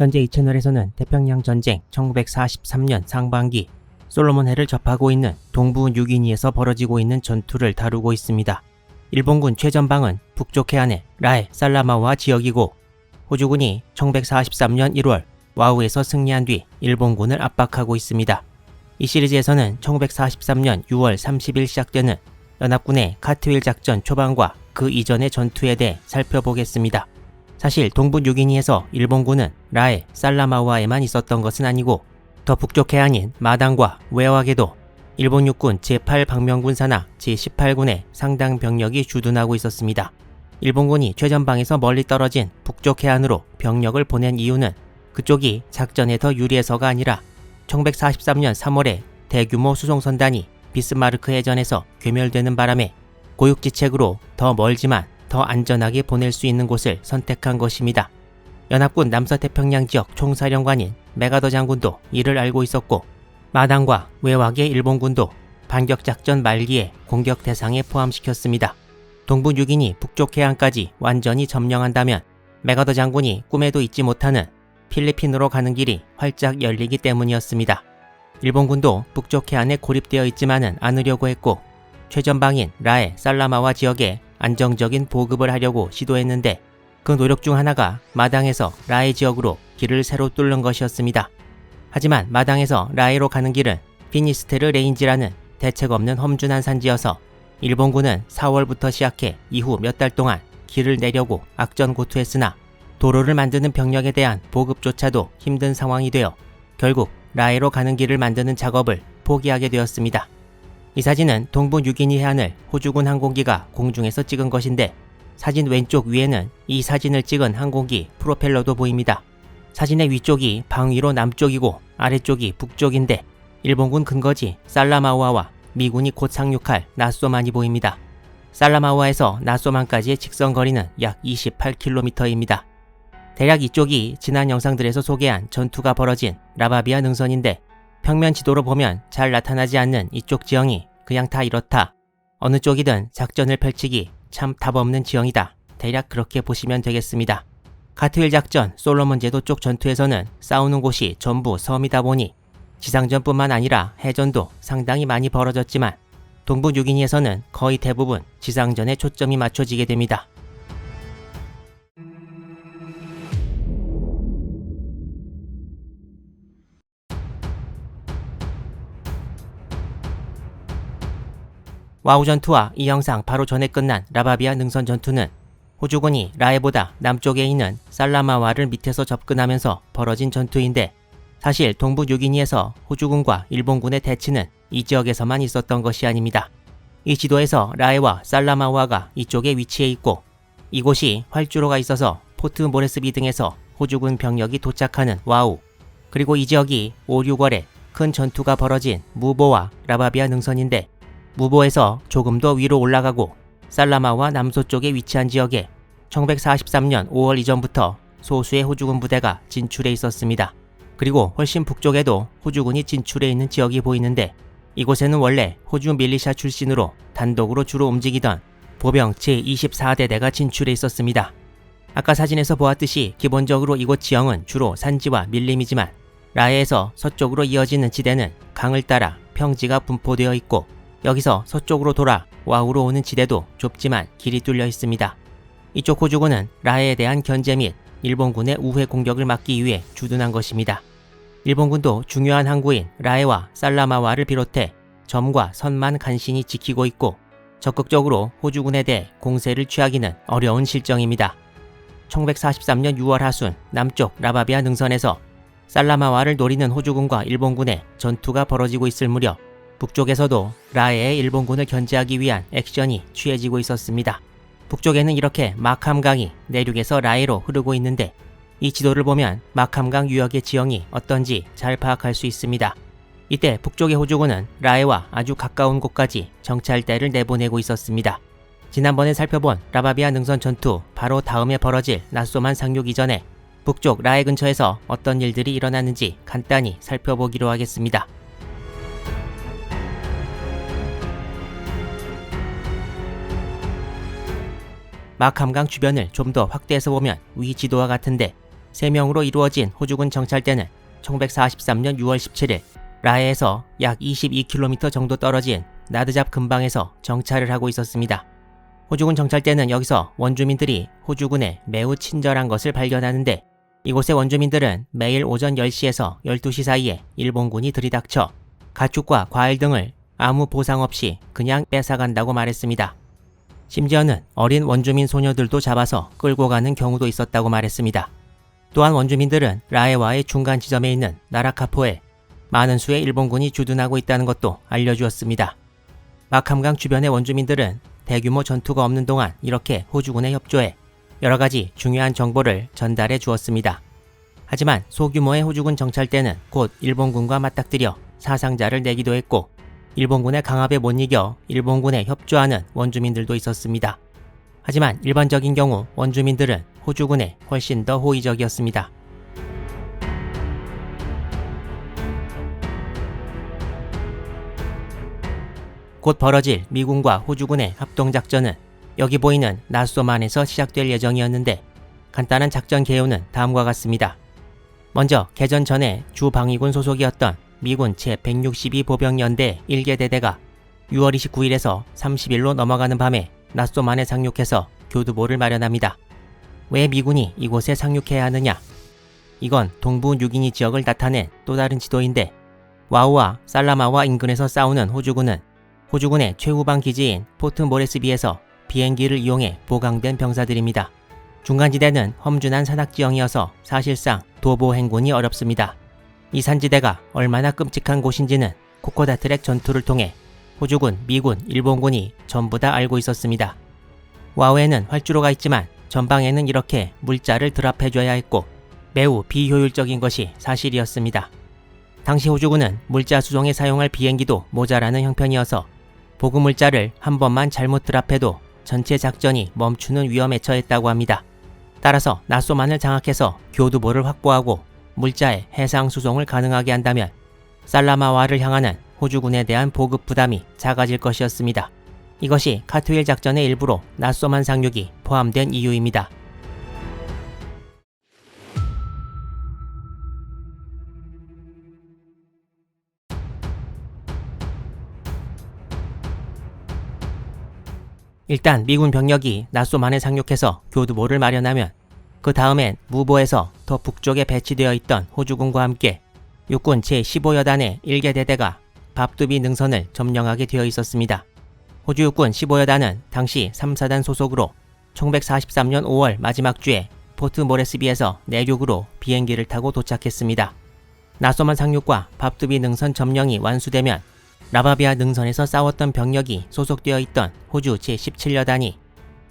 현재 이 채널에서는 태평양 전쟁 1943년 상반기 솔로몬해를 접하고 있는 동부 뉴기니에서 벌어지고 있는 전투를 다루고 있습니다. 일본군 최전방은 북쪽 해안의 라에 살라마와 지역이고 호주군이 1943년 1월 와우에서 승리한 뒤 일본군을 압박하고 있습니다. 이 시리즈에서는 1943년 6월 30일 시작되는 연합군의 카트윌 작전 초반과 그 이전의 전투에 대해 살펴보겠습니다. 사실 동부 뉴기니에서 일본군은 라에 살라마와에만 있었던 것은 아니고 더 북쪽 해안인 마당과 외곽에도 일본 육군 제8방명군 산하 제18군의 상당 병력이 주둔하고 있었습니다. 일본군이 최전방에서 멀리 떨어진 북쪽 해안으로 병력을 보낸 이유는 그쪽이 작전에 더 유리해서가 아니라 1943년 3월에 대규모 수송선단이 비스마르크 해전에서 괴멸되는 바람에 고육지책으로 더 멀지만 더 안전하게 보낼 수 있는 곳을 선택한 것입니다. 연합군 남서태평양 지역 총사령관인 메가더 장군도 이를 알고 있었고 마당과 외곽의 일본군도 반격작전 말기에 공격 대상에 포함시켰습니다. 동부 유기니 북쪽 해안까지 완전히 점령한다면 메가더 장군이 꿈에도 잊지 못하는 필리핀으로 가는 길이 활짝 열리기 때문이었습니다. 일본군도 북쪽 해안에 고립되어 있지만은 않으려고 했고 최전방인 라에 살라마와 지역에 안정적인 보급을 하려고 시도했는데 그 노력 중 하나가 마당에서 라에 지역으로 길을 새로 뚫는 것이었습니다. 하지만 마당에서 라에로 가는 길은 피니스테르 레인지라는 대책 없는 험준한 산지여서 일본군은 4월부터 시작해 이후 몇 달 동안 길을 내려고 악전고투했으나 도로를 만드는 병력에 대한 보급조차도 힘든 상황이 되어 결국 라에로 가는 길을 만드는 작업을 포기하게 되었습니다. 이 사진은 동부 뉴기니 해안을 호주군 항공기가 공중에서 찍은 것인데 사진 왼쪽 위에는 이 사진을 찍은 항공기 프로펠러도 보입니다. 사진의 위쪽이 방위로 남쪽이고 아래쪽이 북쪽인데 일본군 근거지 살라마우아와 미군이 곧 상륙할 나소만이 보입니다. 살라마우아에서 나소만까지의 직선 거리는 약 28km입니다. 대략 이쪽이 지난 영상들에서 소개한 전투가 벌어진 라바비아 능선인데 평면 지도로 보면 잘 나타나지 않는 이쪽 지형이 그냥 다 이렇다. 어느 쪽이든 작전을 펼치기 참 답 없는 지형이다. 대략 그렇게 보시면 되겠습니다. 가트윌 작전, 솔로몬 제도 쪽 전투에서는 싸우는 곳이 전부 섬이다 보니 지상전뿐만 아니라 해전도 상당히 많이 벌어졌지만 동부 뉴기니에서는 거의 대부분 지상전에 초점이 맞춰지게 됩니다. 와우 전투와 이 영상 바로 전에 끝난 라바비아 능선 전투는 호주군이 라에보다 남쪽에 있는 살라마와를 밑에서 접근하면서 벌어진 전투인데 사실 동부 뉴기니에서 호주군과 일본군의 대치는 이 지역에서만 있었던 것이 아닙니다. 이 지도에서 라에와 살라마와가 이쪽에 위치해 있고 이곳이 활주로가 있어서 포트 모레스비 등에서 호주군 병력이 도착하는 와우 그리고 이 지역이 5, 6월에 큰 전투가 벌어진 무보와 라바비아 능선인데 무보에서 조금 더 위로 올라가고 살라마와 남서쪽에 위치한 지역에 1943년 5월 이전부터 소수의 호주군 부대가 진출해 있었습니다. 그리고 훨씬 북쪽에도 호주군이 진출해 있는 지역이 보이는데 이곳에는 원래 호주 밀리샤 출신으로 단독으로 주로 움직이던 보병 제24대대가 진출해 있었습니다. 아까 사진에서 보았듯이 기본적으로 이곳 지형은 주로 산지와 밀림이지만 라에에서 서쪽으로 이어지는 지대는 강을 따라 평지가 분포되어 있고 여기서 서쪽으로 돌아 와우로 오는 지대도 좁지만 길이 뚫려 있습니다. 이쪽 호주군은 라해에 대한 견제 및 일본군의 우회 공격을 막기 위해 주둔한 것입니다. 일본군도 중요한 항구인 라해와 살라마와를 비롯해 점과 선만 간신히 지키고 있고 적극적으로 호주군에 대해 공세를 취하기는 어려운 실정입니다. 1943년 6월 하순 남쪽 라바비아 능선에서 살라마와를 노리는 호주군과 일본군의 전투가 벌어지고 있을 무렵 북쪽에서도 라에의 일본군을 견제하기 위한 액션이 취해지고 있었습니다. 북쪽에는 이렇게 마캄강이 내륙에서 라에로 흐르고 있는데 이 지도를 보면 마캄강 유역의 지형이 어떤지 잘 파악할 수 있습니다. 이때 북쪽의 호주군은 라에와 아주 가까운 곳까지 정찰대를 내보내고 있었습니다. 지난번에 살펴본 라바비아 능선 전투 바로 다음에 벌어질 나소만 상륙 이전에 북쪽 라에 근처에서 어떤 일들이 일어났는지 간단히 살펴보기로 하겠습니다. 마캄강 주변을 좀 더 확대해서 보면 위 지도와 같은데 3명으로 이루어진 호주군 정찰대는 1943년 6월 17일 라에에서 약 22km 정도 떨어진 나드잡 근방에서 정찰을 하고 있었습니다. 호주군 정찰대는 여기서 원주민들이 호주군에 매우 친절한 것을 발견하는데 이곳의 원주민들은 매일 오전 10시에서 12시 사이에 일본군이 들이닥쳐 가축과 과일 등을 아무 보상 없이 그냥 뺏어간다고 말했습니다. 심지어는 어린 원주민 소녀들도 잡아서 끌고 가는 경우도 있었다고 말했습니다. 또한 원주민들은 라에와의 중간 지점에 있는 나라카포에 많은 수의 일본군이 주둔하고 있다는 것도 알려주었습니다. 마캄강 주변의 원주민들은 대규모 전투가 없는 동안 이렇게 호주군에 협조해 여러 가지 중요한 정보를 전달해 주었습니다. 하지만 소규모의 호주군 정찰대는 곧 일본군과 맞닥뜨려 사상자를 내기도 했고 일본군의 강압에 못 이겨 일본군에 협조하는 원주민들도 있었습니다. 하지만 일반적인 경우 원주민들은 호주군에 훨씬 더 호의적이었습니다. 곧 벌어질 미군과 호주군의 합동작전은 여기 보이는 나소만에서 시작될 예정이었는데 간단한 작전 개요는 다음과 같습니다. 먼저 개전 전에 주 방위군 소속이었던 미군 제162 보병연대 1개 대대가 6월 29일에서 30일로 넘어가는 밤에 나소만에 상륙해서 교두보를 마련합니다. 왜 미군이 이곳에 상륙해야 하느냐? 이건 동부 뉴기니 지역을 나타낸 또 다른 지도인데 와우와 살라마와 인근에서 싸우는 호주군은 호주군의 최후방 기지인 포트 모레스비에서 비행기를 이용해 보강된 병사들입니다. 중간지대는 험준한 산악지형이어서 사실상 도보 행군이 어렵습니다. 이 산지대가 얼마나 끔찍한 곳인지는 코코다 트랙 전투를 통해 호주군, 미군, 일본군이 전부 다 알고 있었습니다. 와우에는 활주로가 있지만 전방에는 이렇게 물자를 드랍해줘야 했고 매우 비효율적인 것이 사실이었습니다. 당시 호주군은 물자 수송에 사용할 비행기도 모자라는 형편이어서 보급 물자를 한 번만 잘못 드랍해도 전체 작전이 멈추는 위험에 처했다고 합니다. 따라서 나소만을 장악해서 교두보를 확보하고 물자의 해상 수송을 가능하게 한다면 살라마와를 향하는 호주군에 대한 보급 부담이 작아질 것이었습니다. 이것이 카트윌 작전의 일부로 나소만 상륙이 포함된 이유입니다. 일단 미군 병력이 나소만에 상륙해서 교두보를 마련하면 그 다음엔 무보에서 더 북쪽에 배치되어 있던 호주군과 함께 육군 제15여단의 1개 대대가 밥두비 능선을 점령하게 되어 있었습니다. 호주 육군 15여단은 당시 3사단 소속으로 1943년 5월 마지막 주에 포트 모레스비에서 내륙으로 비행기를 타고 도착했습니다. 나소만 상륙과 밥두비 능선 점령이 완수되면 라바비아 능선에서 싸웠던 병력이 소속되어 있던 호주 제17여단이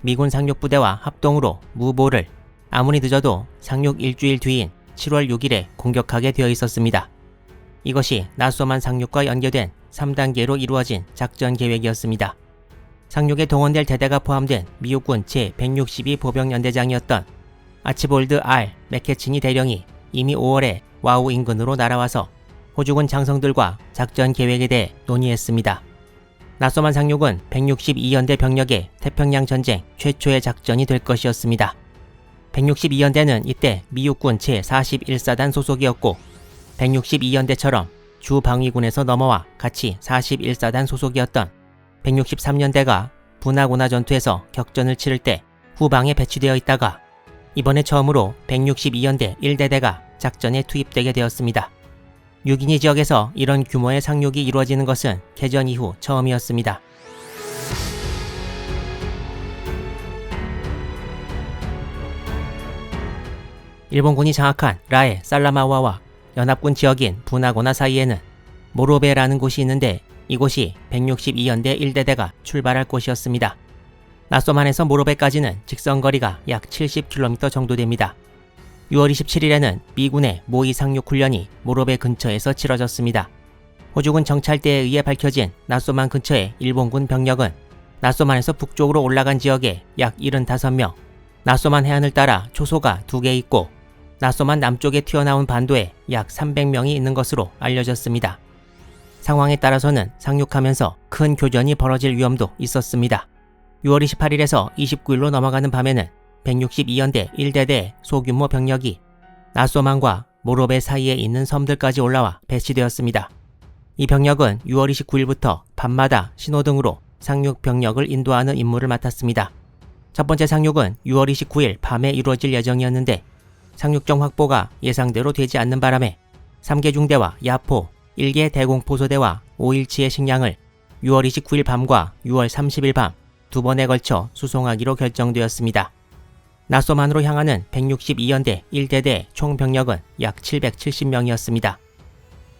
미군 상륙부대와 합동으로 무보를 아무리 늦어도 상륙 일주일 뒤인 7월 6일에 공격하게 되어 있었습니다. 이것이 나소만 상륙과 연계된 3단계로 이루어진 작전 계획이었습니다. 상륙에 동원될 대대가 포함된 미국군 제162 보병연대장이었던 아치볼드 R 맥케치니 대령이 이미 5월에 와우 인근으로 날아와서 호주군 장성들과 작전 계획에 대해 논의했습니다. 나소만 상륙은 162연대 병력의 태평양 전쟁 최초의 작전이 될 것이었습니다. 162연대는 이때 미육군 제41사단 소속이었고 162연대처럼 주 방위군에서 넘어와 같이 41사단 소속이었던 163년대가 분하고나 전투에서 격전을 치를 때 후방에 배치되어 있다가 이번에 처음으로 162연대 1대대가 작전에 투입되게 되었습니다. 유기니 지역에서 이런 규모의 상륙이 이루어지는 것은 개전 이후 처음이었습니다. 일본군이 장악한 라에 살라마와와 연합군 지역인 분하고나 사이에는 모로베라는 곳이 있는데 이곳이 162연대 1대대가 출발할 곳이었습니다. 나소만에서 모로베까지는 직선거리가 약 70km 정도 됩니다. 6월 27일에는 미군의 모의 상륙 훈련이 모로베 근처에서 치러졌습니다. 호주군 정찰대에 의해 밝혀진 나소만 근처의 일본군 병력은 나소만에서 북쪽으로 올라간 지역에 약 75명, 나소만 해안을 따라 초소가 2개 있고 나소만 남쪽에 튀어나온 반도에 약 300명이 있는 것으로 알려졌습니다. 상황에 따라서는 상륙하면서 큰 교전이 벌어질 위험도 있었습니다. 6월 28일에서 29일로 넘어가는 밤에는 162연대 1대대 소규모 병력이 나소만과 모로베 사이에 있는 섬들까지 올라와 배치되었습니다. 이 병력은 6월 29일부터 밤마다 신호등으로 상륙 병력을 인도하는 임무를 맡았습니다. 첫 번째 상륙은 6월 29일 밤에 이루어질 예정이었는데 상륙정 확보가 예상대로 되지 않는 바람에 3개 중대와 야포, 1개 대공포소대와 5일치의 식량을 6월 29일 밤과 6월 30일 밤 두 번에 걸쳐 수송하기로 결정되었습니다. 나소만으로 향하는 162연대 1대대 총 병력은 약 770명이었습니다.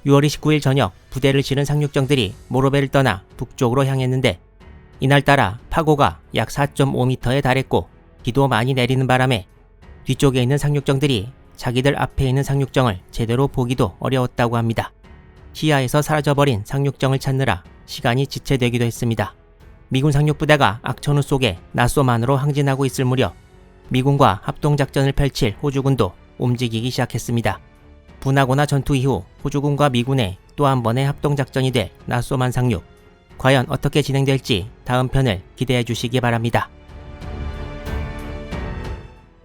6월 29일 저녁 부대를 실은 상륙정들이 모로베를 떠나 북쪽으로 향했는데 이날따라 파고가 약 4.5m에 달했고 비도 많이 내리는 바람에 뒤쪽에 있는 상륙정들이 자기들 앞에 있는 상륙정을 제대로 보기도 어려웠다고 합니다. 시야에서 사라져버린 상륙정을 찾느라 시간이 지체되기도 했습니다. 미군 상륙부대가 악천후 속에 나소만으로 항진하고 있을 무렵 미군과 합동작전을 펼칠 호주군도 움직이기 시작했습니다. 분하고나 전투 이후 호주군과 미군의 또 한 번의 합동작전이 될 나소만 상륙. 과연 어떻게 진행될지 다음 편을 기대해 주시기 바랍니다.